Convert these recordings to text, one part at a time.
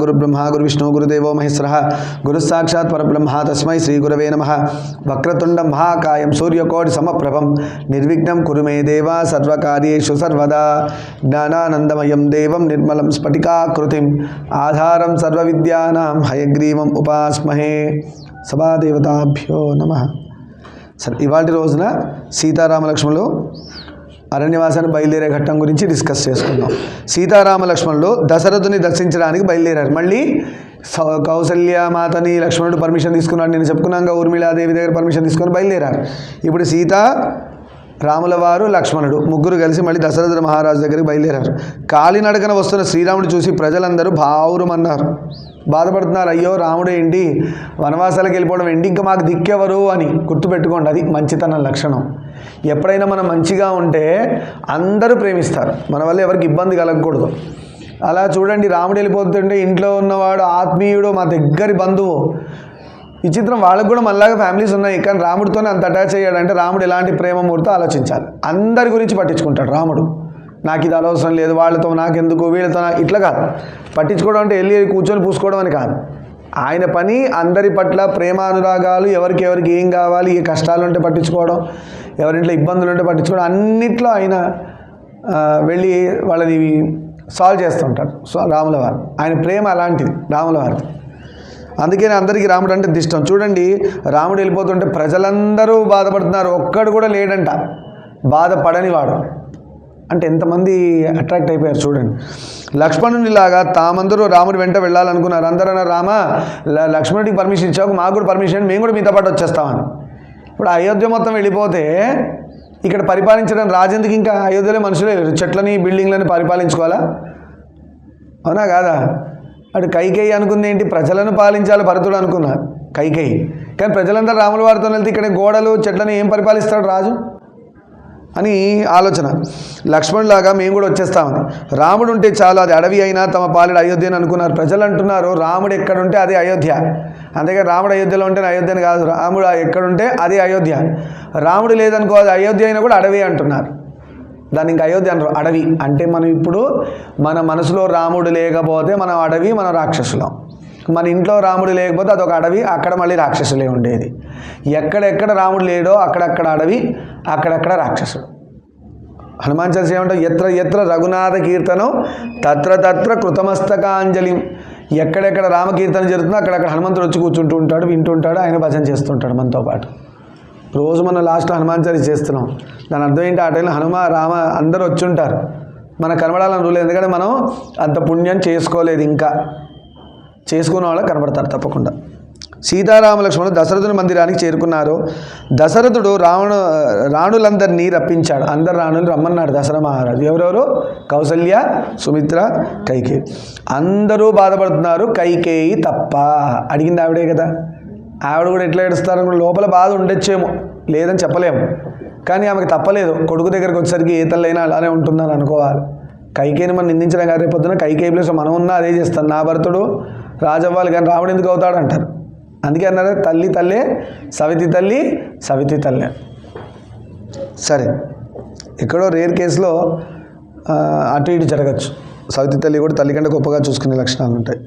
గురుబ్రహ్మ గురు విష్ణు గురుదేవో మహేశ్వర. గురుసాక్షాత్ పరబ్రహ్మ తస్మై శ్రీ గురవే నమ. వక్రతుండం మహాకాయం సూర్యకోటి సమప్రభం. నిర్విఘ్నం కురుమే దేవా సర్వకార్యేషు సర్వదా. జ్ఞానానందమయం దేవం నిర్మలం స్ఫటికాకృతిం. ఆధారం సర్వవిద్యానాం హయగ్రీవం ఉపాస్మహే. సభాదేవతాభ్యో నమ. సరే ఇవాటి రోజున సీతారామలక్ష్మణులు అరణ్యవాసాన్ని బయలుదేరే ఘట్టం గురించి డిస్కస్ చేసుకుందాం. సీతారామ లక్ష్మణులు దశరథుని దర్శించడానికి బయలుదేరారు. మళ్ళీ సౌ- కౌసల్య మాతని లక్ష్మణుడు పర్మిషన్ తీసుకున్నాడు. నేను చెప్పుకున్నాక ఊర్మిళాదేవి దగ్గర పర్మిషన్ తీసుకొని బయలుదేరారు. ఇప్పుడు సీత రాముల వారు లక్ష్మణుడు ముగ్గురు కలిసి మళ్ళీ దశరథ మహారాజు దగ్గరికి బయలుదేరారు. కాలినడకన వస్తున్న శ్రీరాముడు చూసి ప్రజలందరూ భావురమన్నారు బాధపడుతున్నారు. అయ్యో రాముడు ఏంటి? వనవాసాలకు వెళ్ళిపోవడం ఏంటి? ఇంకా మాకు దిక్కెవరు అని గుర్తుపెట్టుకోండి. అది మంచితనం లక్షణం. ఎప్పుడైనా మనం మంచిగా ఉంటే అందరూ ప్రేమిస్తారు. మన వల్ల ఎవరికి ఇబ్బంది కలగకూడదు. అలా చూడండి రాముడు వెళ్ళిపోతుంటే ఇంట్లో ఉన్నవాడు ఆత్మీయుడు మా దగ్గరి బంధువు. విచిత్రం వాళ్ళకు కూడా మళ్ళాగా ఫ్యామిలీస్ ఉన్నాయి కానీ రాముడితోనే అంత అటాచ్ అయ్యాడంటే రాముడు ఎలాంటి ప్రేమ మూర్తో ఆలోచించాలి. అందరి గురించి పట్టించుకుంటాడు రాముడు. నాకు ఇది అవసరం లేదు వాళ్ళతో నాకెందుకు వీళ్ళతో ఇట్లా కాదు. పట్టించుకోవడం అంటే వెళ్ళి కూర్చొని పూసుకోవడం అని కాదు. ఆయన పని అందరి పట్ల ప్రేమానురాగాలు ఎవరికి ఎవరికి ఏం కావాలి ఏ కష్టాలు ఉంటే పట్టించుకోవడం. ఎవరింట్లో ఇబ్బందులు ఉంటే పట్టించుకోవడం అన్నిట్లో ఆయన వెళ్ళి వాళ్ళని సాల్వ్ చేస్తుంటారు సో రాముల వారు ఆయన ప్రేమ అలాంటిది రాముల వారిది అందుకని అందరికీ రాముడు అంటే దిష్టం. చూడండి రాముడు వెళ్ళిపోతుంటే ప్రజలందరూ బాధపడుతున్నారు. ఒక్కడు కూడా లేడంట. బాధపడని వాడు. అంటే ఎంతమంది అట్రాక్ట్ అయిపోయారు చూడండి. లక్ష్మణునిలాగా తామందరూ రాముడి వెంట వెళ్ళాలనుకున్నారు. అందరూ రామ లక్ష్మణుడికి పర్మిషన్ ఇచ్చావు మాకు కూడా పర్మిషన్ మేము కూడా మీతో పాటు వచ్చేస్తామని. ఇప్పుడు అయోధ్య మొత్తం వెళ్ళిపోతే ఇక్కడ పరిపాలించడం రాజెందుకు ఇంకా అయోధ్యలో మనుషులే లేరు. చెట్లని బిల్డింగ్లని పరిపాలించుకోవాలా? అవునా కాదా? అటు కైకేయి అనుకుంది ఏంటి? ప్రజలను పాలించాలి భరతుడు అనుకున్నారు కైకేయి. కానీ ప్రజలందరూ రాముల వారితో వెళ్తే ఇక్కడ గోడలు చెట్లను ఏం పరిపాలిస్తాడు రాజు? అని ఆలోచన. లక్ష్మణులాగా మేము కూడా వచ్చేస్తామని రాముడు ఉంటే చాలు అది అడవి అయినా తమ పాలెడు అయోధ్య అని అనుకున్నారు. ప్రజలు అంటున్నారు రాముడు ఎక్కడుంటే అదే అయోధ్య. అందుకే రాముడు అయోధ్యలో ఉంటే అయోధ్యని కాదు రాముడు ఎక్కడుంటే అదే అయోధ్య. రాముడు లేదనుకో అది అయోధ్య అయినా కూడా అడవి అంటున్నారు. దాన్ని ఇంకా అయోధ్య అంటారు అడవి. అంటే మనం ఇప్పుడు మన మనసులో రాముడు లేకపోతే మనం అడవి మనం రాక్షసులం. మన ఇంట్లో రాముడు లేకపోతే అదొక అడవి అక్కడ మళ్ళీ రాక్షసులే ఉండేది. ఎక్కడెక్కడ రాముడు లేడో అక్కడక్కడ అడవి అక్కడక్కడ రాక్షసుడు. హనుమాన్ చాలీస ఏమంటారు? ఎత్ర ఎత్ర రఘునాథ కీర్తనం తత్ర తత్ర కృతమస్తకాంజలి. ఎక్కడెక్కడ రామకీర్తన జరుగుతుందో అక్కడక్కడ హనుమంతుడు వచ్చి కూర్చుంటూ ఉంటాడు వింటుంటాడు ఆయన భజన చేస్తుంటాడు మనతో పాటు. రోజు మనం లాస్ట్ హనుమాన్ చాలీస చేస్తున్నాం. దాని అర్థం ఏంటి? ఆ టైంలో హనుమ రామ అందరూ వచ్చి ఉంటారు. మనకు కనబడాలని రూలేదు ఎందుకంటే మనం అంత పుణ్యం చేసుకోలేదు ఇంకా. చేసుకున్న వాళ్ళకి కనబడతారు తప్పకుండా. సీతారామ లక్ష్మణుడు దశరథుని మందిరానికి చేరుకున్నారు. దశరథుడు రావణ రాణులందరినీ రప్పించాడు. అందరు రాణులు రమ్మన్నాడు దశరథ మహారాజు. ఎవరెవరు? కౌసల్య సుమిత్ర కైకేయి అందరూ బాధపడుతున్నారు. కైకేయి తప్ప. అడిగింది ఆవిడే కదా. ఆవిడ కూడా ఎట్లా ఏడుస్తారు? లోపల బాధ ఉండొచ్చేమో. లేదని చెప్పలేము. కానీ ఆమెకు తప్పలేదు. కొడుకు దగ్గరికి వచ్చేసరికి ఏ తల్లైనా అలానే ఉంటుందని అనుకోవాలి. కైకేయిని మనం నిందించడం కాదు. కైకేయి ప్లేస్ మనం ఉన్నా అదే చేస్తాను నా భర్తుడు రాజవ్వాలి కానీ రాముడు ఎందుకు అవుతాడు అంటారు. అందుకే అన్నారు తల్లి తల్లే సవితి తల్లి సవితి తల్లే. సరే ఎక్కడో రేర్ కేసులో అటు ఇటు జరగచ్చు. సవితి తల్లి కూడా తల్లి కంటే గొప్పగా చూసుకునే లక్షణాలు ఉంటాయి.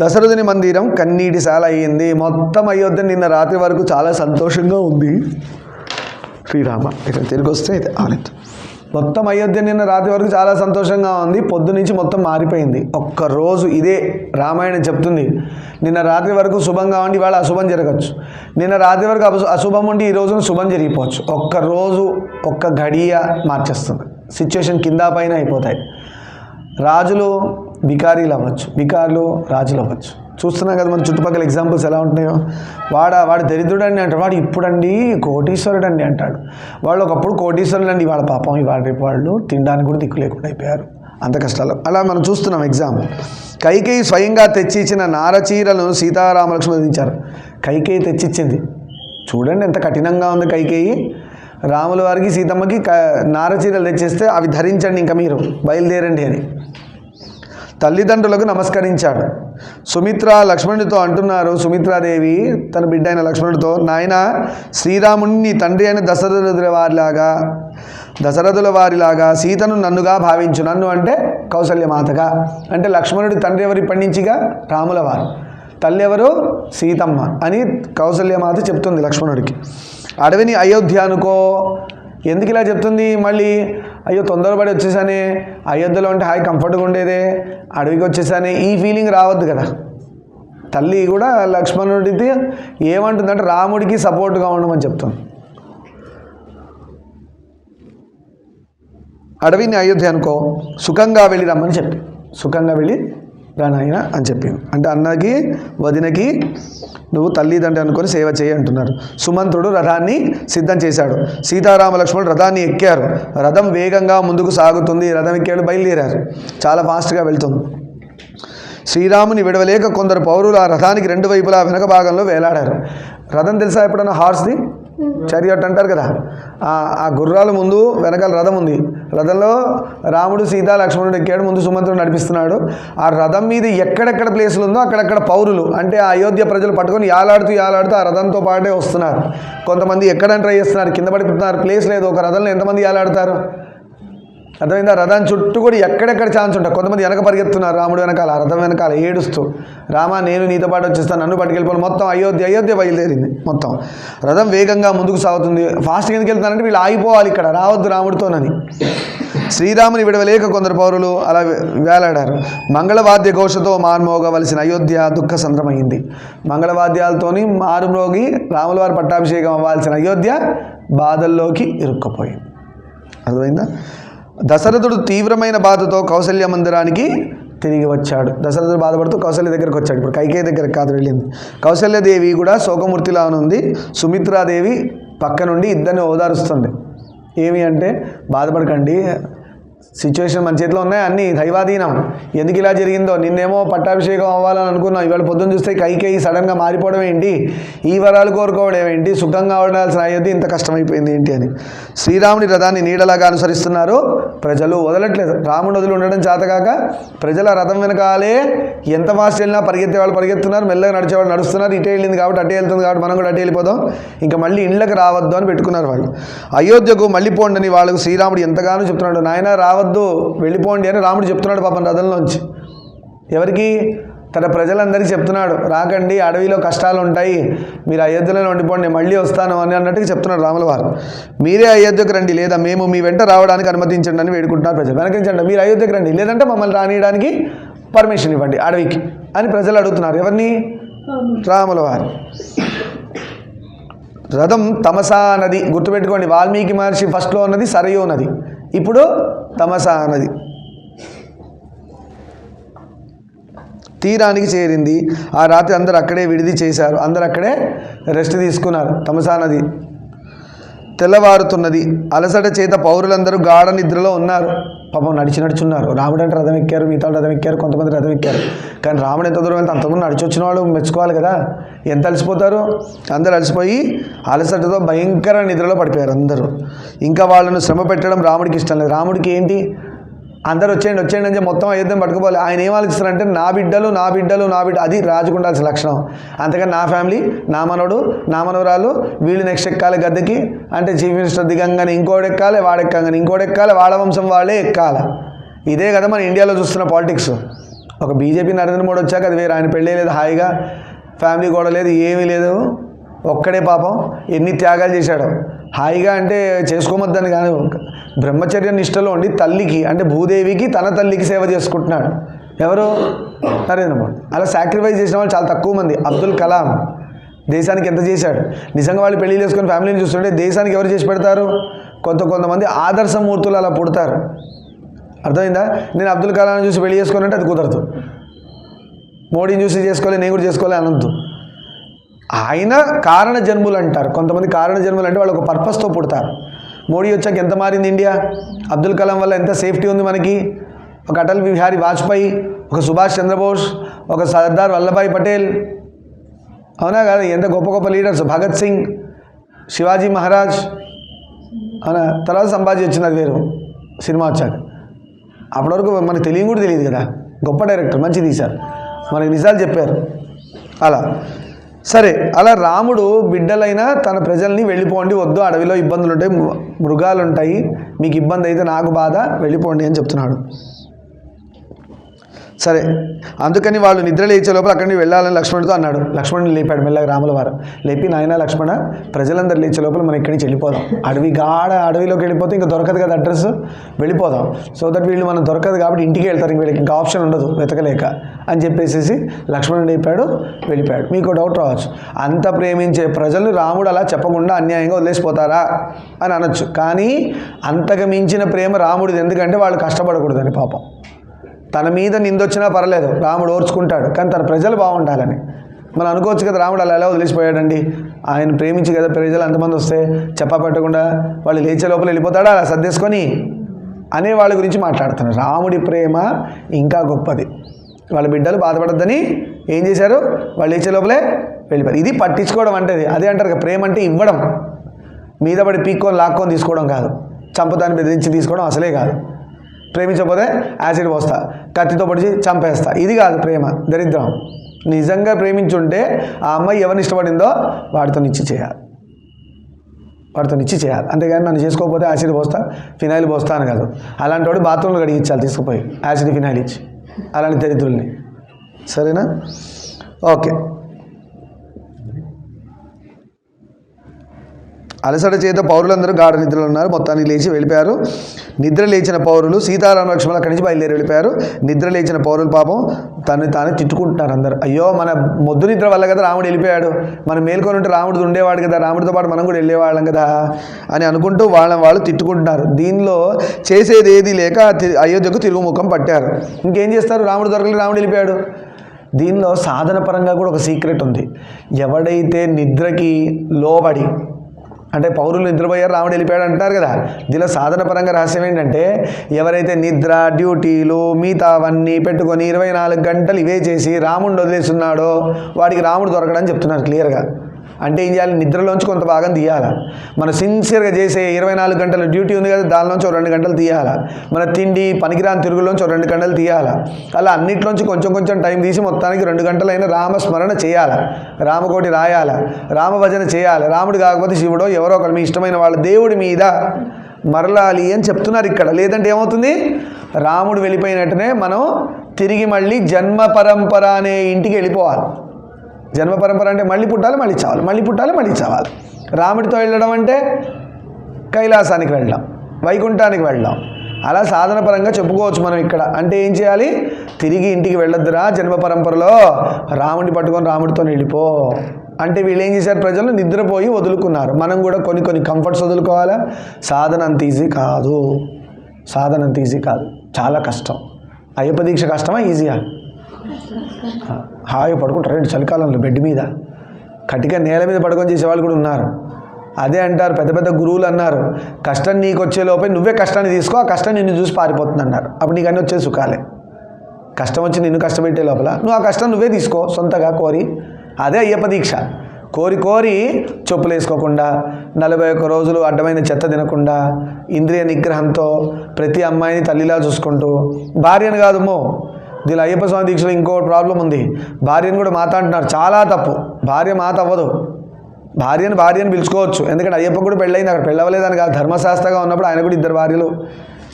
దశరథుని మందిరం కన్నీటి సాల అయ్యింది. మొత్తం అయోధ్య నిన్న రాత్రి వరకు చాలా సంతోషంగా ఉంది. శ్రీరామ ఇక్కడ తిరిగి వస్తే అయితే ఆనందం మొత్తం అయోధ్య నిన్న రాత్రి వరకు చాలా సంతోషంగా ఉంది. పొద్దు నుంచి మొత్తం మారిపోయింది. ఒక్క రోజు ఇదే రామాయణం చెప్తుంది. నిన్న రాత్రి వరకు శుభంగా ఉండి ఇవాళ అశుభం జరగచ్చు. నిన్న రాత్రి వరకు అశు- అశుభం ఉండి ఈ రోజున శుభం జరిగిపోవచ్చు. ఒక్క రోజు ఒక్క ఘడియ మార్చేస్తుంది. సిచ్యువేషన్ కింద పైన అయిపోతాయి. రాజులు బికారీలు అవ్వచ్చు. బికారులు రాజులు అవ్వచ్చు. చూస్తున్నాం కదా మన చుట్టుపక్కల ఎగ్జాంపుల్స్ ఎలా ఉంటున్నాయో. వాడ వాడు దరిద్రుడు అండి అంటాడు. వాడు ఇప్పుడండి కోటీశ్వరుడు అండి అంటాడు. వాళ్ళు ఒకప్పుడు కోటీశ్వరుడు అండి వాళ్ళ పాపం ఇవాళ రేపు వాళ్ళు తినడానికి కూడా దిక్కు లేకుండా అయిపోయారు. అంత కష్టాలు. అలా మనం చూస్తున్నాం ఎగ్జాంపుల్ కైకేయి స్వయంగా తెచ్చిచ్చిన నారచీరలను సీతారామలక్ష్మణులు దించారు కైకేయి తెచ్చిచ్చింది. చూడండి ఎంత కఠినంగా ఉంది కైకేయి. రాముల వారికి సీతమ్మకి క నారచీరలు తెచ్చిస్తే అవి ధరించండి ఇంకా మీరు. బయలుదేరండి అని. తల్లిదండ్రులకు నమస్కరించాడు. సుమిత్ర లక్ష్మణుడితో అంటున్నారు సుమిత్రాదేవి తన బిడ్డ అయిన లక్ష్మణుడితో నాయన శ్రీరాముని నీ తండ్రి అయిన దశరథుల వారిలాగా దశరథుల వారిలాగా సీతను నన్నుగా భావించు. నన్ను అంటే కౌసల్యమాతగా. అంటే లక్ష్మణుడి తండ్రి ఎవరి పండించిగా రాముల వారు. తల్లి ఎవరు? సీతమ్మ అని కౌసల్యమాత చెప్తుంది లక్ష్మణుడికి. అడవిని అయోధ్య అనుకో. ఎందుకు ఇలా చెప్తుంది? మళ్ళీ అయ్యో తొందరపడి వచ్చేసానే. అయోధ్యలో ఉంటే హాయి కంఫర్ట్గా ఉండేదే. అడవికి వచ్చేసానే. ఈ ఫీలింగ్ రావద్దు కదా. తల్లి కూడా లక్ష్మణుడికి ఏమంటుందంటే రాముడికి సపోర్ట్గా ఉండమని చెప్తుంది అడవిని అయోధ్య అనుకో. సుఖంగా వెళ్ళి రమ్మని చెప్పి. సుఖంగా వెళ్ళి రానాయన అని చెప్పింది అంటే అన్నకి వదినకి నువ్వు తల్లిదండ్రి అనుకొని సేవ చేయి అంటున్నారు. సుమంత్రుడు రథాన్ని సిద్ధం చేశాడు. సీతారామ లక్ష్మణుడు రథాన్ని ఎక్కారు. రథం వేగంగా ముందుకు సాగుతుంది. రథం ఎక్కాడు బయలుదేరారు. చాలా ఫాస్ట్గా వెళ్తుంది. శ్రీరాముని విడవలేక కొందరు పౌరులు ఆ రథానికి రెండు వైపులా వెనక భాగంలో వేలాడారు. రథం తెలుసా ఎప్పుడన్నా హార్స్ది చరియట్ అంటారు కదా. ఆ గుర్రాలు గుర్రాల ముందు వెనకాల రథం ఉంది. రథంలో రాముడు సీత లక్ష్మణుడు ఎక్కాడు. ముందు సుమంత్రుడు నడిపిస్తున్నాడు. ఆ రథం మీద ఎక్కడెక్కడ ప్లేసులు ఉందో అక్కడక్కడ పౌరులు అంటే ఆ అయోధ్య ప్రజలు పట్టుకొని యాలాడుతూ యాలాడుతూ ఆ రథంతో పాటే వస్తున్నారు. కొంతమంది ఎక్కడని ట్రై చేస్తున్నారు కింద పడిపోతున్నారు ప్లేస్ లేదు. ఒక రథంలో ఎంతమంది యాలాడతారు? అర్థమైందా? రథం చుట్టూ కూడా ఎక్కడెక్కడ ఛాన్స్ ఉంటాయి? కొంతమంది వెనక పరిగెత్తున్నారు రాముడు వెనకాల రథం వెనకాల ఏడుస్తూ రామ నేను నీతో పాటు వచ్చేస్తాను నన్ను పట్టుకెళ్ళిపోయి మొత్తం అయోధ్య అయోధ్య బయలుదేరింది మొత్తం. రథం వేగంగా ముందుకు సాగుతుంది. ఫాస్ట్గా ఎందుకు వెళ్తున్నారంటే వీళ్ళు ఆగిపోవాలి ఇక్కడ రావద్దు రాముడితోనని. శ్రీరాముని విడవలేక కొందరు పౌరులు అలా వేలాడారు. మంగళవాద్య ఘోషతో మార్మోగవలసిన అయోధ్య దుఃఖ సంద్రమైంది. మంగళవాద్యాలతోని మారుమ్రోగి రాములవారి పట్టాభిషేకం అవ్వాల్సిన అయోధ్య బాధల్లోకి ఇరుక్కుపోయింది. అర్థమైందా? దశరథుడు తీవ్రమైన బాధతో కౌశల్య మందిరానికి తిరిగి వచ్చాడు. దశరథుడు బాధపడుతూ కౌశల్య దగ్గరికి వచ్చాడు. ఇప్పుడు కైకేయి దగ్గరికి కాదు వెళ్ళింది. కౌశల్యదేవి కూడా శోకమూర్తిలా ఉంది. సుమిత్రాదేవి పక్క నుండి ఇద్దరిని ఓదారుస్తుంది. ఏమి అంటే బాధపడకండి. సిచ్యువేషన్ మన చేతిలో ఉన్నాయి అన్ని దైవాధీనం. ఎందుకు ఇలా జరిగిందో? నిన్నేమో పట్టాభిషేకం అవ్వాలని అనుకున్నాం ఇవాళ పొద్దున్న చూస్తే కైకేయి సడన్గా మారిపోవడం ఏంటి? ఈ వరాలు కోరుకోవడం ఏంటి? సుఖంగా ఉండాల్సిన అయ్యేది ఇంత కష్టమైపోయింది ఏంటి అని. శ్రీరాముడి రథాన్ని నీడలాగా అనుసరిస్తున్నారు. ప్రజలు వదలట్లేదు. రాముడు వదిలి ఉండడం చేతగాక ప్రజల రథం వెనకాలే ఎంత ఫాస్ట్ వెళ్ళినా పరిగెత్తే వాళ్ళు పరిగెత్తున్నారు. మెల్లగా నడిచేవాళ్ళు నడుస్తున్నారు. ఇటే వెళ్ళింది కాబట్టి అటే వెళ్తుంది కాబట్టి మనం కూడా అటే వెళ్ళిపోదాం. ఇంకా మళ్ళీ ఇండ్లకు రావద్దు అని పెట్టుకున్నారు వాళ్ళు. అయోధ్యకు మళ్ళీ పోండి వాళ్ళకు శ్రీరాముడు ఎంతగానో చెప్తున్నాడు. నాయన రావద్దు వెళ్ళిపోండి అని రాముడు చెప్తున్నాడు పాపం రథంలోంచి ఎవరికి? తన ప్రజలందరికీ చెప్తున్నాడు రాకండి అడవిలో కష్టాలు ఉంటాయి మీరు అయోధ్యలో ఉండిపోండి మళ్ళీ వస్తాను అని అన్నట్టుగా చెప్తున్నాడు రాముల వారు. మీరే అయోధ్యకు రండి లేదా మేము మీ వెంట రావడానికి అనుమతించండి అని వేడుకుంటున్నారు ప్రజలు. వెనకించండి మీరు అయోధ్యకు రండి లేదంటే మమ్మల్ని రానియడానికి పర్మిషన్ ఇవ్వండి అడవికి అని ప్రజలు అడుగుతున్నారు. ఎవరిని? రాముల వారు. రథం తమసా నది గుర్తుపెట్టుకోండి వాల్మీకి మహర్షి ఫస్ట్లో ఉన్నది సరయూ నది. ఇప్పుడు తమసా నది తీరానికి చేరింది. ఆ రాత్రి అందరు అక్కడే విడిది చేశారు. అందరు అక్కడే రెస్ట్ తీసుకున్నారు. తమసా నది తెల్లవారుతున్నది. అలసట చేత పౌరులందరూ గాఢ నిద్రలో ఉన్నారు. పాపం నడిచి నడుచున్నారు. రాముడు అంటే రథం ఎక్కారు మిగతా రథం ఎక్కారు కొంతమంది రథం ఎక్కారు. కానీ రాముడు ఎంత దూరం వెళ్తే అంతమంది నడిచి వచ్చిన వాళ్ళు మెచ్చుకోవాలి కదా. ఎంత అలసిపోతారు? అందరు అలసిపోయి అలసటతో భయంకర నిద్రలో పడిపోయారు అందరూ. ఇంకా వాళ్ళను శ్రమ పెట్టడం రాముడికి ఇష్టం లేదు. రాముడికి ఏంటి? అందరు వచ్చేయండి వచ్చేయండి అని మొత్తం అయోధ్యం పట్టుకోవాలి ఆయన ఏం ఆలోచిస్తారంటే నా బిడ్డలు నా బిడ్డలు నా బిడ్డ అది రాజుకుండాల్సిన లక్షణం. అంతకని నా ఫ్యామిలీ నా మనవడు నా మనవరాలు వీళ్ళు నెక్స్ట్ ఎక్కాలి గద్దెకి. అంటే చీఫ్ మినిస్టర్ దిగంగానే ఇంకోటి ఎక్కాలి వాడెక్కంగానే ఇంకోటి ఎక్కాలి వాళ్ళ వంశం వాళ్ళే ఎక్కాలి. ఇదే కదా మన ఇండియాలో చూస్తున్న పాలిటిక్స్. ఒక బీజేపీ నరేంద్ర మోడీ వచ్చాక అది వేరే ఆయన పెళ్ళే లేదు హాయిగా. ఫ్యామిలీ కూడా లేదు ఏమీ లేదు. ఒక్కడే పాపం ఎన్ని త్యాగాలు చేశాడో. హాయిగా అంటే చేసుకోమద్దని కానీ బ్రహ్మచర్య నిష్టలో ఉండి తల్లికి అంటే భూదేవికి తన తల్లికి సేవ చేసుకుంటున్నాడు. ఎవరు? నరేంద్ర మోడీ. అలా సాక్రిఫైస్ చేసిన వాళ్ళు చాలా తక్కువ మంది. అబ్దుల్ కలాం. దేశానికి ఎంత చేశాడు? నిజంగా వాళ్ళు పెళ్ళి చేసుకుని ఫ్యామిలీని చూస్తుంటే దేశానికి ఎవరు చేసి పెడతారు? కొంత కొంతమంది ఆదర్శమూర్తులు అలా పుడతారు. అర్థమైందా? నేను అబ్దుల్ కలాంని చూసి పెళ్ళి చేసుకోవాలంటే అది కుదరదు. మోడీని చూసి చేసుకోవాలి నేను కూడా చేసుకోవాలి అనొద్దు. ఆయన కారణ జన్ములు అంటారు. కొంతమంది కారణ జన్ములు అంటే వాళ్ళు ఒక పర్పస్తో పుడతారు. మోడీ వచ్చాక ఎంత మారింది ఇండియా? అబ్దుల్ కలాం వల్ల ఎంత సేఫ్టీ ఉంది మనకి? ఒక అటల్ బిహారీ వాజ్పేయి ఒక సుభాష్ చంద్రబోస్ ఒక సర్దార్ వల్లభాయ్ పటేల్. అవునా కదా? ఎంత గొప్ప గొప్ప లీడర్స్. భగత్ సింగ్ శివాజీ మహారాజ్. అవునా? తర్వాత సంభాజీ వచ్చినారు వేరు. సినిమా వచ్చాక. అప్పటివరకు మనకు తెలియని కూడా తెలియదు కదా. గొప్ప డైరెక్టర్ మంచి తీశారు. మనకి నిజాలు చెప్పారు. అలా. సరే అలా రాముడు బిడ్డలైన తన ప్రజల్ని వెళ్ళిపోండి వద్దు అడవిలో ఇబ్బందులు ఉంటాయి మృ- మృగాలు ఉంటాయి మీకు ఇబ్బంది అయితే నాకు బాధ వెళ్ళిపోండి అని చెప్తున్నాడు. సరే. అందుకని వాళ్ళు నిద్ర లేచే లోపల అక్కడి వెళ్ళాలని లక్ష్మణుడితో అన్నాడు. లక్ష్మణుని లేపాడు మెల్లగా రాముల వారు లేపి నాయన లక్ష్మణ ప్రజలందరూ లేచే లోపల మనం ఇక్కడి నుంచి వెళ్ళిపోదాం. అడవి గాఢ అడవిలోకి వెళ్ళిపోతే ఇంకా దొరకదు కదా అడ్రస్? వెళ్ళిపోదాం. సో దట్ వీళ్ళు మనం దొరకదు కాబట్టి ఇంటికి వెళ్తారు. ఇంక వీళ్ళకి ఇంకా ఆప్షన్ ఉండదు. వెతకలేక. అని చెప్పేసి లక్ష్మణుడు లేపాడు? వెళ్ళిపోయాడు. మీకు డౌట్ రావచ్చు. అంత ప్రేమించే ప్రజలు రాముడు అలా చెప్పకుండా అన్యాయంగా వదిలేసిపోతారా? అని అనొచ్చు. కానీ అంతకు మించిన ప్రేమ రాముడిది. ఎందుకంటే వాళ్ళు కష్టపడకూడదని పాపం. తన మీద నిందొచ్చినా పర్లేదు రాముడు ఓర్చుకుంటాడు కానీ తన ప్రజలు బాగుండాలని. మనం అనుకోవచ్చు కదా రాముడు అలా ఎలా వదిలిసిపోయాడండి? ఆయన ప్రేమించి కదా ప్రజలు అంతమంది వస్తే చెప్పా పెట్టకుండా వాళ్ళు లేచే లోపల వెళ్ళిపోతాడా? అలా సర్దేసుకొని అనే వాళ్ళ గురించి మాట్లాడుతున్నారు రాముడి ప్రేమ ఇంకా గొప్పది. వాళ్ళ బిడ్డలు బాధపడద్దని ఏం చేశారు? వాళ్ళు లేచే లోపలే వెళ్ళిపోయారు. ఇది పట్టించుకోవడం అంటే అదే. అంటారు కదా ప్రేమ అంటే ఇవ్వడం. మీద పడి పీక్కొని లాక్కొని తీసుకోవడం కాదు. చంపదాన్ని బెదిరించి తీసుకోవడం అసలే కాదు. ప్రేమించకపోతే యాసిడ్ పోస్తా. కత్తితో పొడిచి చంపేస్తా. ఇది కాదు ప్రేమ దరిద్రం. నిజంగా ప్రేమించుంటే ఆ అమ్మాయి ఎవరిని ఇష్టపడిందో వాడితో నిచ్చి చేయాలి. వాడితో నిచ్చి చేయాలి. అంతేగాని నన్ను చేసుకోకపోతే యాసిడ్ పోస్తా ఫినాయిల్ పోస్తా అని కాదు. అలాంటి వాడు బాత్రూంలో కడిగించాలి తీసుకుపోయి. యాసిడ్ ఫినాయిల్ ఇచ్చి. అలాంటి దరిద్రుల్ని. సరేనా? ఓకే. అలసట చేత పౌరులందరూ గాఢ నిద్రలో ఉన్నారు. మొత్తాన్ని లేచి వెళ్ళిపోయారు. నిద్ర లేచిన పౌరులు సీతారామ లక్ష్మణులు అక్కడి నుంచి బయలుదేరి వెళ్ళిపోయారు. నిద్ర లేచిన పౌరులు పాపం తను తాను తిట్టుకుంటున్నారు అందరు. అయ్యో మన మొద్దు నిద్ర వల్ల కదా రాముడు వెళ్ళిపోయాడు. మనం మేల్కొని ఉంటే రాముడు ఉండేవాడు కదా రాముడితో పాటు మనం కూడా వెళ్ళేవాళ్ళం కదా అని అనుకుంటూ వాళ్ళని వాళ్ళు తిట్టుకుంటున్నారు. దీనిలో చేసేది ఏది లేక అయోధ్యకు తిరుగుముఖం పట్టారు. ఇంకేం చేస్తారు? రాముడు దొరకలేదు రాముడు వెళ్ళిపోయాడు. దీనిలో సాధన పరంగా కూడా ఒక సీక్రెట్ ఉంది. ఎవడైతే నిద్రకి లోబడి అంటే పౌరులు నిద్రపోయారు రాముడు వెళ్ళిపోయాడు అంటున్నారు కదా. దీనిలో సాధన పరంగా రహస్యం ఏంటంటే ఎవరైతే నిద్ర డ్యూటీలు మిగతా అవన్నీ పెట్టుకొని ఇరవై నాలుగు గంటలు ఇవే చేసి రాముడిని వదిలేస్తున్నాడో వాడికి రాముడు దొరకడని చెప్తున్నారు క్లియర్గా అంటే ఏం చేయాలి? నిద్రలోంచి కొంత భాగం తీయాలి? మన సిన్సియర్గా చేసే ఇరవై నాలుగు గంటల డ్యూటీ ఉంది కదా దానిలోంచి ఒక రెండు గంటలు తీయాలి? మన తిండి పనికిరాని తిరుగులోంచి ఒక రెండు గంటలు తీయాలి? అలా అన్నిట్లోంచి కొంచెం కొంచెం టైం తీసి మొత్తానికి రెండు గంటలైన రామస్మరణ చేయాలి? రామకోటి రాయాలి? రామభజన చేయాలి? రాముడు కాకపోతే శివుడో ఎవరో ఒకరు మీ ఇష్టమైన వాళ్ళ దేవుడి మీద మరలాలి అని చెప్తున్నారు ఇక్కడ. లేదంటే ఏమవుతుంది? రాముడు వెళ్ళిపోయినట్టునే మనం తిరిగి మళ్ళీ జన్మ పరంపర అనే ఇంటికి వెళ్ళిపోవాలి. జన్మ పరంపర అంటే మళ్ళీ పుట్టాలి మళ్ళీ చావాలి. మళ్ళీ పుట్టాలి మళ్ళీ చావాలి. రాముడితో వెళ్ళడం అంటే కైలాసానికి వెళ్ళడం వైకుంఠానికి వెళ్ళడం. అలా సాధన పరంగా చెప్పుకోవచ్చు మనం ఇక్కడ. అంటే ఏం చేయాలి? తిరిగి ఇంటికి వెళ్ళొద్దురా జన్మ పరంపరలో. రాముడిని పట్టుకొని రాముడితో వెళ్ళిపో అంటే వీళ్ళు ఏం చేశారు ప్రజలు? నిద్రపోయి వదులుకున్నారు. మనం కూడా కొన్ని కొన్ని కంఫర్ట్స్ వదులుకోవాలా? సాధన అంత ఈజీ కాదు. సాధన అంత ఈజీ కాదు. చాలా కష్టం. అయ్యప్ప దీక్ష కష్టమా? ఈజీయా హాయిగా పడుకుంటారు. రెండు చలికాలంలో బెడ్ మీద. కటిక నేల మీద పడుకొని చేసేవాళ్ళు కూడా ఉన్నారు. అదే అంటారు పెద్ద పెద్ద గురువులు అన్నారు కష్టం నీకు వచ్చే లోపే నువ్వే కష్టాన్ని తీసుకో ఆ కష్టం నిన్ను చూసి పారిపోతుంది అన్నారు. అప్పుడు నీకు అన్నీ వచ్చే సుఖాలే. కష్టం వచ్చి నిన్ను కష్టపెట్టే లోపల నువ్వు ఆ కష్టం నువ్వే తీసుకో సొంతగా కోరి. అదే అయ్యప్ప దీక్ష. కోరి కోరి చెప్పులు వేసుకోకుండా నలభై ఒక్క రోజులు అడ్డమైన చెత్త తినకుండా ఇంద్రియ నిగ్రహంతో ప్రతి అమ్మాయిని తల్లిలా చూసుకుంటూ భార్యను కాదుమో దీని అయ్యప్ప స్వామి దీక్షలో ఇంకో ప్రాబ్లం ఉంది. భార్యను కూడా మాత అంటున్నారు. చాలా తప్పు. భార్య మాత అవ్వదు. భార్యను భార్యను పిలుచుకోవచ్చు. ఎందుకంటే అయ్యప్ప కూడా పెళ్ళయింది అక్కడ. పెళ్ళవలేదని కాదు. ధర్మశాస్త్రగా ఉన్నప్పుడు ఆయన కూడా ఇద్దరు భార్యలు.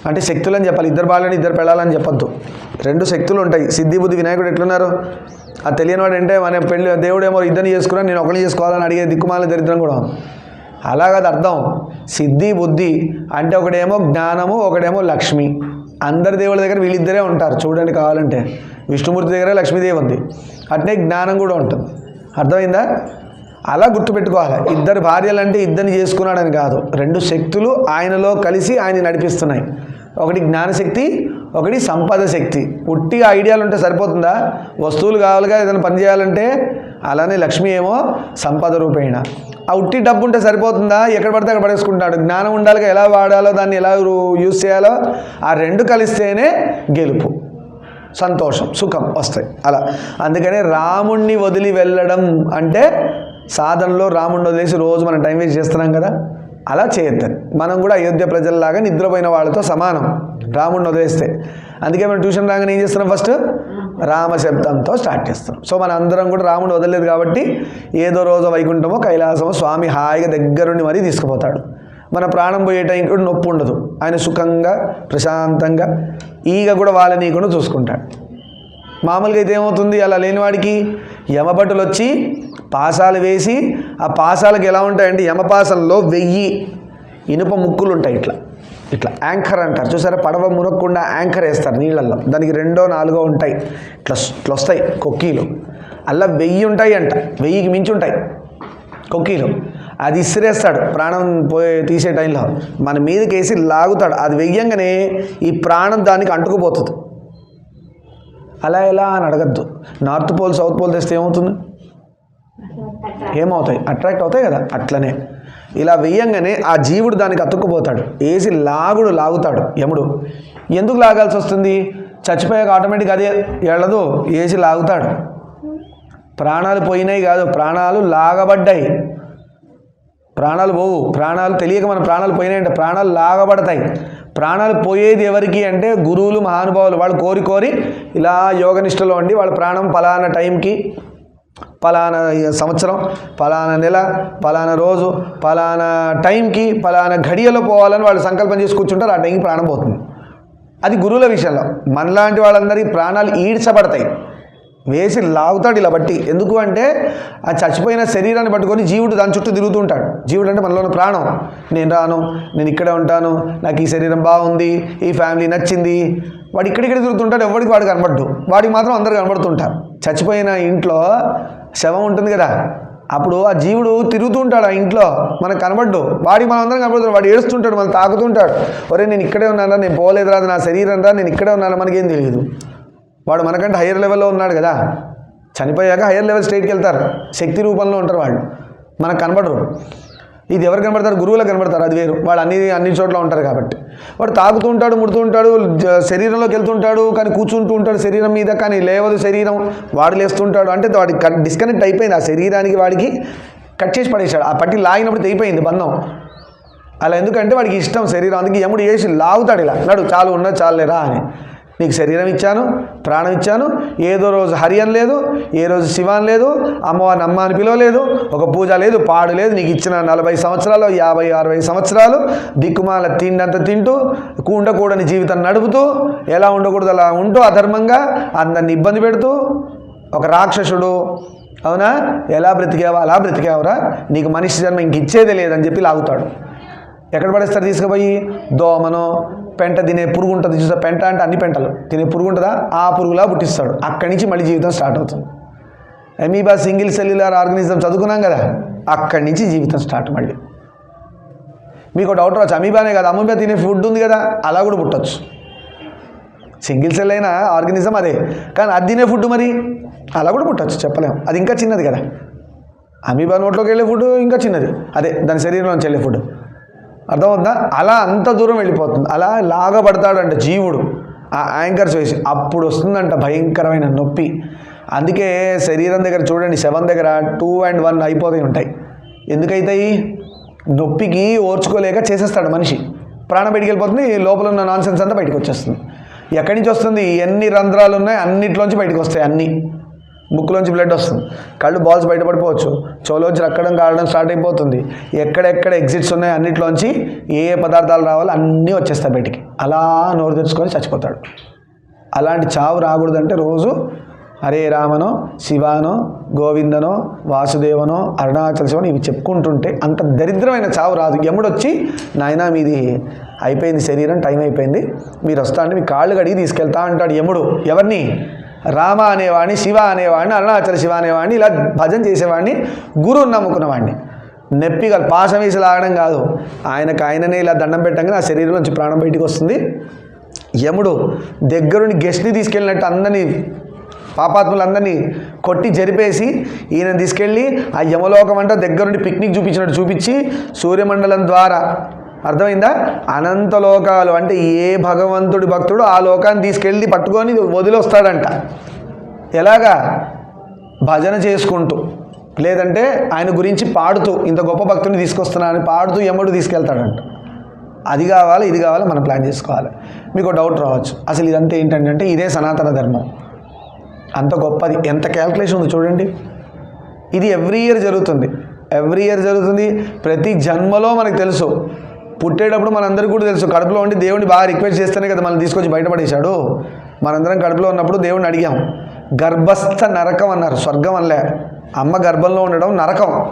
అంటే శక్తులు అని చెప్పాలి. ఇద్దరు భార్యలు ఇద్దరు పెళ్ళాలని చెప్పొద్దు. రెండు శక్తులు ఉంటాయి. సిద్ధి బుద్ధి వినాయకుడు ఎట్లున్నారు? అది తెలియనివాడు అంటే మన పెళ్ళి దేవుడేమో ఇద్దరిని చేసుకున్నా నేను ఒకరిని చేసుకోవాలని అడిగే దిక్కుమాల దరిద్రం కూడా అలాగది అర్థం. సిద్ధి బుద్ధి అంటే ఒకడేమో జ్ఞానము ఒకడేమో లక్ష్మి. అందరి దేవుళ్ళ దగ్గర వీళ్ళిద్దరే ఉంటారు. చూడండి కావాలంటే. విష్ణుమూర్తి దగ్గర లక్ష్మీదేవి ఉంది. అట్నే జ్ఞానం కూడా ఉంటుంది. అర్థమైందా? అలా గుర్తుపెట్టుకోవాలి. ఇద్దరు భార్యలు అంటే ఇద్దరిని చేసుకున్నాడని కాదు. రెండు శక్తులు ఆయనలో కలిసి ఆయన నడిపిస్తున్నాయి. ఒకటి జ్ఞానశక్తి ఒకటి సంపద శక్తి. ఉట్టిగా ఐడియాలు ఉంటే సరిపోతుందా? వస్తువులు కావాలిగా ఏదైనా పని చేయాలంటే అలానే లక్ష్మి ఏమో సంపద రూపేణ. ఆ ఉట్టి డబ్బు ఉంటే సరిపోతుందా? ఎక్కడ పడితే అక్కడ పడేసుకుంటాడు. జ్ఞానం ఉండాలిగా ఎలా వాడాలో దాన్ని ఎలా యూజ్ చేయాలో ఆ రెండు కలిస్తేనే గెలుపు. సంతోషం సుఖం వస్తాయి. అలా. అందుకనే రాముణ్ణి వదిలి వెళ్ళడం అంటే సాధనలో రాముణ్ణి వదిలేసి రోజు మనం టైం వేస్ట్ చేస్తున్నాం కదా. అలా చేయొద్దని మనం కూడా అయోధ్య ప్రజల్లాగా నిద్రపోయిన వాళ్ళతో సమానం. రాముణ్ణి వదిలేస్తే. అందుకే మనం ట్యూషన్ రాగానే ఏం చేస్తున్నాం ఫస్ట్? రామశబ్దంతో స్టార్ట్ చేస్తాం సో మన అందరం కూడా రాముడు వదలలేదు కాబట్టి ఏదో రోజు వైకుంఠమో కైలాసమో స్వామి హాయిగా దగ్గరుండి మరీ తీసుకుపోతాడు. మన ప్రాణం పోయే టైంకి కూడా నొప్పి ఉండదు. ఆయన సుఖంగా ప్రశాంతంగా ఈగ కూడా వాళ్ళనీయకుండా చూసుకుంటాడు. మామూలుగా అయితే ఏమవుతుంది? అలా లేనివాడికి యమభటులు వచ్చి పాసాలు వేసి ఆ పాసాలకు ఎలా ఉంటాయంటే యమపాసంలో వెయ్యి ఇనుప ముక్కులు ఉంటాయి ఇట్లా. ఇట్లా యాంకర్ అంటారు. చూసారా? పడవ మునక్కుండా యాంకర్ వేస్తారు నీళ్ళల్లో. దానికి రెండో నాలుగో ఉంటాయి. ఇట్లా ఇట్లా వస్తాయి కొక్కీలు. అలా వెయ్యి ఉంటాయి అంట వెయ్యికి మించి ఉంటాయి కొక్కీలు. అది ఇసిరేస్తాడు. ప్రాణం పోయే తీసే టైంలో. మన మీదకి వేసి లాగుతాడు. అది వెయ్యంగానే ఈ ప్రాణం దానికి అంటుకుపోతుంది. అలా ఎలా అని అడగద్దు. నార్త్ పోల్ సౌత్ పోల్ తెస్తే ఏమవుతుంది? ఏమవుతాయి? అట్రాక్ట్ అవుతాయి కదా అట్లనే. ఇలా వెయ్యంగానే ఆ జీవుడు దానికి అతుక్కుపోతాడు. వేసి లాగుడు లాగుతాడు యముడు. ఎందుకు లాగాల్సి వస్తుంది? చచ్చిపోయాక ఆటోమేటిక్ అదే ఎళ్ళదు వేసి లాగుతాడు. ప్రాణాలు పోయినాయి కాదు ప్రాణాలు లాగబడ్డాయి. ప్రాణాలు పోవు ప్రాణాలు తెలియక మన ప్రాణాలు పోయినాయంటే ప్రాణాలు లాగబడతాయి. ప్రాణాలు పోయేది ఎవరికి అంటే గురువులు మహానుభావులు. వాళ్ళు కోరి కోరి ఇలా యోగనిష్టలో ఉండి వాళ్ళ ప్రాణం పలానా టైంకి పలానా సంవత్సరం పలానా నెల పలానా రోజు పలానా టైంకి పలానా ఘడియలో పోవాలని వాళ్ళు సంకల్పం చేసి కూర్చుంటారు ఆ టైంకి ప్రాణం పోతుంది. అది గురువుల విషయంలో. మనలాంటి వాళ్ళందరికీ ప్రాణాలు ఈడ్చబడతాయి. వేసి లాగుతాడు ఇలా బట్టి. ఎందుకు అంటే ఆ చచ్చిపోయిన శరీరాన్ని పట్టుకొని జీవుడు దాని చుట్టూ తిరుగుతూ ఉంటాడు. జీవుడు అంటే మనలోని ప్రాణం. నేను రాను నేను ఇక్కడే ఉంటాను నాకు ఈ శరీరం బాగుంది ఈ ఫ్యామిలీ నచ్చింది. వాడు ఇక్కడిక్కడ తిరుగుతుంటాడు ఎవరికి వాడు కనబడ్డు. వాడికి మాత్రం అందరు కనబడుతుంటారు. చచ్చిపోయిన ఇంట్లో శవం ఉంటుంది కదా. అప్పుడు ఆ జీవుడు తిరుగుతూ ఉంటాడు ఆ ఇంట్లో. మనకు కనబడ్డు. వాడికి మనం అందరం కనబడుతాడు వాడు ఏడుస్తుంటాడు మనం తాకుతుంటాడు. ఒరే నేను ఇక్కడే ఉన్నానా? నేను పోలేదురా రాదు నా శరీరం రా నేను ఇక్కడే ఉన్నాను? మనకేం తెలియదు వాడు మనకంటే హైయర్ లెవెల్లో ఉన్నాడు కదా. చనిపోయాక హైయర్ లెవెల్ స్టేట్కి వెళ్తారు. శక్తి రూపంలో ఉంటారు వాళ్ళు. మనకు కనబడరు. ఇది ఎవరు కనబడతారు? గురువులకు కనబడతారు. అది వేరు. వాడు అన్ని అన్ని చోట్ల ఉంటారు కాబట్టి. వాడు తాగుతూ ఉంటాడు ముడుతూ ఉంటాడు జ- శరీరంలోకి వెళ్తుంటాడు కానీ కూర్చుంటూ ఉంటాడు శరీరం మీద కానీ లేవదు శరీరం. వాడు లేస్తుంటాడు. అంటే వాడికి డిస్కనెక్ట్ అయిపోయింది. ఆ శరీరానికి వాడికి కట్ చేసి పడేశాడు. ఆ పట్టి లాగినప్పుడు తెగిపోయింది బంధం. అలా ఎందుకంటే వాడికి ఇష్టం శరీరం. అందుకే యముడు వేసి లాగుతాడు ఇలా. నడు చాలు ఉన్నది చాలులేరా అని. నీకు శరీరం ఇచ్చాను ప్రాణం ఇచ్చాను ఏదో రోజు హరి అని లేదు ఏ రోజు శివ అని లేదు అమ్మవారిని అమ్మ అని పిలవలేదు ఒక పూజ లేదు పాడు లేదు నీకు ఇచ్చిన నలభై సంవత్సరాలు యాభై అరవై సంవత్సరాలు దిక్కుమాల తిండంత తింటూ ఉండకూడని జీవితం నడుపుతూ ఎలా ఉండకూడదు అలా ఉంటూ అధర్మంగా అందరిని ఇబ్బంది పెడుతూ ఒక రాక్షసుడు అవునా? ఎలా బ్రతికావా? అలా బ్రతికావురా? నీకు మనిషి జన్మ ఇంక ఇచ్చేదే లేదని చెప్పి లాగుతాడు. ఎక్కడ పడేస్తారు తీసుకుపోయి? దోమనో పెంట తినే పురుగు ఉంటుంది. చూసా పెంట అంటే అన్ని పెంటలు. తినే పురుగు ఉంటుందా? ఆ పురుగులా పుట్టిస్తాడు. అక్కడి నుంచి మళ్ళీ జీవితం స్టార్ట్ అవుతుంది. ఎమీబా సింగిల్ సెల్యులర్ ఆర్గనిజం చదువుకున్నాం కదా? అక్కడి నుంచి జీవితం స్టార్ట్ మళ్ళీ. మీకు డౌట్ రావచ్చు. అమీబానే కదా. అమీబా తినే ఫుడ్ ఉంది కదా? అలా కూడా పుట్టచ్చు. సింగిల్ సెల్ అయిన ఆర్గనిజం అదే. కానీ అది తినే ఫుడ్ మరి? అలా కూడా పుట్టచ్చు. చెప్పలేం. అది ఇంకా చిన్నది కదా. అమీబా నోట్లోకి వెళ్ళే ఫుడ్ ఇంకా చిన్నది. అదే దాని శరీరంలోంచి వెళ్ళే ఫుడ్ అర్థమవుతుందా? అలా అంత దూరం వెళ్ళిపోతుంది. అలా లాగబడతాడంట జీవుడు ఆ యాంకర్స్ వేసి అప్పుడు వస్తుందంట భయంకరమైన నొప్పి. అందుకే శరీరం దగ్గర చూడండి శవం దగ్గర టూ అండ్ వన్ అయిపోతాయి ఉంటాయి. ఎందుకైతాయి? నొప్పికి ఓర్చుకోలేక చేసేస్తాడు మనిషి. ప్రాణం బయటికి వెళ్ళిపోతుంది లోపల ఉన్న నాన్సెన్స్ అంతా బయటకు వచ్చేస్తుంది. ఎక్కడి నుంచి వస్తుంది? ఎన్ని రంధ్రాలు ఉన్నాయి? అన్నిట్లోంచి బయటకు వస్తాయి అన్నీ. ముక్కులోంచి బ్లడ్ వస్తుంది. కళ్ళు బాల్స్ బయటపడిపోవచ్చు. చెవులోంచి రక్కడం కారడం స్టార్ట్ అయిపోతుంది. ఎక్కడెక్కడ ఎగ్జిట్స్ ఉన్నాయి అన్నిట్లోంచి ఏ ఏ పదార్థాలు రావాలో అన్నీ వచ్చేస్తాయి బయటికి. అలా నోరు తెరుచుకొని చచ్చిపోతాడు. అలాంటి చావు రాకూడదంటే రోజు హరే రామనో శివానో గోవిందనో వాసుదేవనో అరుణాచల శివనో ఇవి చెప్పుకుంటుంటే అంత దరిద్రమైన చావు రాదు. ఎముడొచ్చి నాయనా మీది అయిపోయింది శరీరం టైం అయిపోయింది. మీరు వస్తా అంటే మీ కాళ్ళు కడిగి తీసుకెళ్తా అంటాడు యముడు. ఎవరిని? రామ అనేవాడిని శివ అనేవాడిని అరుణాచల శివ అనేవాడిని ఇలా భజన చేసేవాడిని గురువుని నమ్ముకున్నవాడిని నొప్పిగా పాశం వేసి లాగడం కాదు. ఆయనకు ఆయననే ఇలా దండం పెట్టంగానే ఆ శరీరం నుంచి ప్రాణం బయటికి వస్తుంది. యముడు దగ్గరుండి గెస్ట్ని తీసుకెళ్ళినట్టు అందరినీ పాపాత్ములందరినీ కొట్టి జరిపేసి ఈయన తీసుకెళ్ళి ఆ యమలోకం అంట దగ్గరుండి పిక్నిక్ చూపించినట్టు చూపించి సూర్యమండలం ద్వారా అర్థమైందా? అనంత లోకాలు అంటే ఏ భగవంతుడి భక్తుడు ఆ లోకాన్ని తీసుకెళ్ళి పట్టుకొని వదిలొస్తాడంట. ఎలాగా? భజన చేసుకుంటూ. లేదంటే ఆయన గురించి పాడుతూ ఇంత గొప్ప భక్తుని తీసుకొస్తున్నానని పాడుతూ యముడు తీసుకెళ్తాడంట. అది కావాలి ఇది కావాలి మనం ప్లాన్ చేసుకోవాలి. మీకు డౌట్ రావచ్చు. అసలు ఇదంతా ఏంటంటే ఇదే సనాతన ధర్మం. అంత గొప్పది. ఎంత క్యాల్కులేషన్ ఉంది చూడండి. ఇది ఎవ్రీ ఇయర్ జరుగుతుంది. ఎవ్రీ ఇయర్ జరుగుతుంది. ప్రతి జన్మలో మనకు తెలుసు. పుట్టేటప్పుడు మనందరికీ కూడా తెలుసు. కడుపులో ఉండి దేవుడిని బాగా రిక్వెస్ట్ చేస్తేనే కదా మనం తీసుకొచ్చి బయటపడేశాడు. మనందరం కడుపులో ఉన్నప్పుడు దేవుడిని అడిగాం. గర్భస్థ నరకం అన్నారు. స్వర్గం అనలే. అమ్మ గర్భంలో ఉండడం నరకం.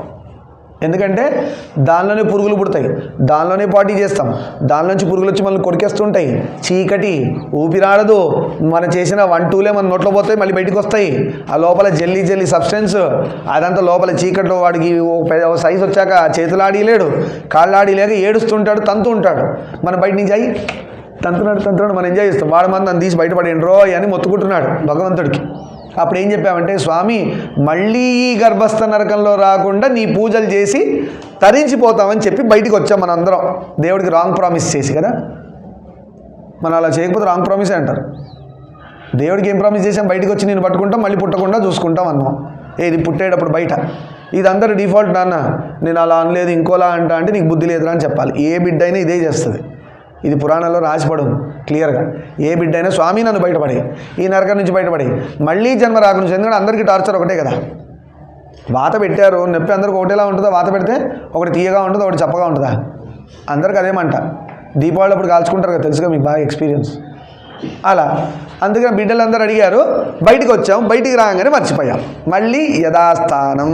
ఎందుకంటే దానిలోనే పురుగులు పుడతాయి. దానిలోనే పార్టీ చేస్తాం. దానిలోంచి పురుగులు వచ్చి మనల్ని కొడికేస్తుంటాయి చీకటి ఊపిరాడదు. మనం చేసిన వన్ టూలే మన నోట్లో పోతాయి మళ్ళీ బయటికి వస్తాయి. ఆ లోపల జల్లీ జల్లీ సబ్స్టెన్స్. అదంతా లోపల చీకట్లో వాడికి ఓ సైజు వచ్చాక చేతులు ఆడిలేడు కాళ్ళు ఆడిలేక ఏడుస్తుంటాడు తంతు ఉంటాడు మనం బయట నుంచి అయ్యి తంతున్నాడు తంతున్నాడు మనం ఎంజాయ్ చేస్తాం. వాడు మంది నన్ను తీసి బయటపడి రో అని మొత్తుకుంటున్నాడు భగవంతుడికి. అప్పుడు ఏం చెప్పామంటే స్వామి మళ్ళీ ఈ గర్భస్థ నరకంలో రాకుండా నీ పూజలు చేసి తరించిపోతామని చెప్పి బయటికి వచ్చాం మన అందరం దేవుడికి రాంగ్ ప్రామిస్ చేసి కదా? మనం అలా చేయకపోతే రాంగ్ ప్రామిస్ అంటారు. దేవుడికి ఏం ప్రామిస్ చేసాం బయటకు వచ్చి నేను పట్టుకుంటాం మళ్ళీ పుట్టకుండా చూసుకుంటాం అన్నాం. ఏది పుట్టేటప్పుడు బయట. ఇది డిఫాల్ట్ నాన్న నేను అలా అనలేదు ఇంకోలా అంటా అంటే నీకు బుద్ధి లేదురా అని చెప్పాలి. ఏ బిడ్డ అయినా ఇదే చేస్తుంది. ఇది పురాణంలో రాసిపడు క్లియర్గా. ఏ బిడ్డ అయినా స్వామి నన్ను బయటపడి ఈ నరకం నుంచి బయటపడి. మళ్ళీ జన్మ రాక నుంచి ఎందుకంటే అందరికీ టార్చర్ ఒకటే కదా. వాత పెట్టారు నొప్పి అందరికి ఒకటేలా ఉంటుందా? వాత పెడితే ఒకటి తీయగా ఉంటుంది? ఒకటి చప్పగా ఉంటుందా? అందరికి అదేమంట దీపావళి అప్పుడు కాల్చుకుంటారు కదా తెలుసుగా మీకు బాగా ఎక్స్పీరియన్స్ అలా. అందుకని బిడ్డలందరూ అడిగారు బయటికి వచ్చాం బయటికి రాగానే మర్చిపోయాం. మళ్ళీ యథాస్థానం.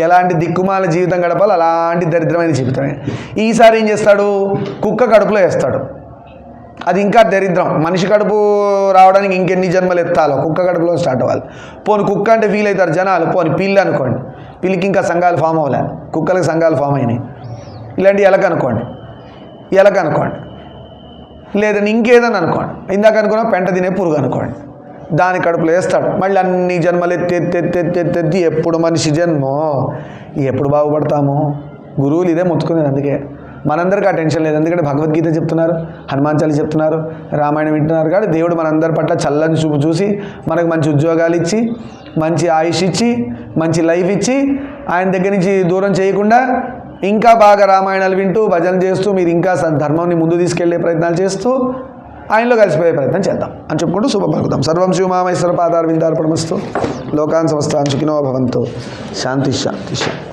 ఎలాంటి దిక్కుమాల జీవితం గడపాలి అలాంటి దరిద్రమైన జీవితమే. ఈసారి ఏం చేస్తాడు? కుక్క కడుపులో వేస్తాడు. అది ఇంకా దరిద్రం. మనిషి కడుపు రావడానికి ఇంకెన్ని జన్మలు ఎత్తాలో? కుక్క కడుపులో స్టార్ట్ అవ్వాలి. పోని కుక్క అంటే ఫీల్ అవుతారు జనాలు. పోని పిల్లి అనుకోండి. పిల్లికి ఇంకా సంఘాలు ఫామ్ అవ్వలే. కుక్కలకి సంఘాలు ఫామ్ అయినాయి. ఇలాంటి ఎలక అనుకోండి. ఎలక అనుకోండి. లేదని ఇంకేదని అనుకోండి. ఇందాక అనుకున్నా పెంట తినే పురుగు అనుకోండి. దాని కడుపులో వేస్తాడు. మళ్ళీ అన్ని జన్మలు ఎత్తి ఎత్తి ఎత్తి ఎత్తి ఎత్తి ఎత్తి ఎప్పుడు మనిషి జన్మో ఎప్పుడు బాగుపడతామో గురువులు ఇదే మొత్తుకునేది అందుకే. మనందరికీ ఆ టెన్షన్ లేదు. ఎందుకంటే భగవద్గీత చెప్తున్నారు హనుమాన్ చాలి చెప్తున్నారు రామాయణం వింటున్నారు కానీ దేవుడు మనందరి పట్ల చల్లని చూపు చూసి మనకు మంచి ఉద్యోగాలు ఇచ్చి మంచి ఆయుష్ ఇచ్చి మంచి లైఫ్ ఇచ్చి ఆయన దగ్గర నుంచి దూరం చేయకుండా ఇంకా బాగా రామాయణాలు వింటూ భజన చేస్తూ మీరు ఇంకా స- ధర్మాన్ని ముందు తీసుకెళ్ళే ప్రయత్నాలు చేస్తూ ఆయనలో కలిసిపోయే ప్రయత్నం చేద్దాం. అని చెప్పుకుంటూ శుభపలుకుతాం సర్వం శివమామేశ్వర పాదార్ విందార్పణమస్తు. లోకాన్ సమస్తాన్ సుఖినో భవంతు. శాంతి శాంతి శాంతి.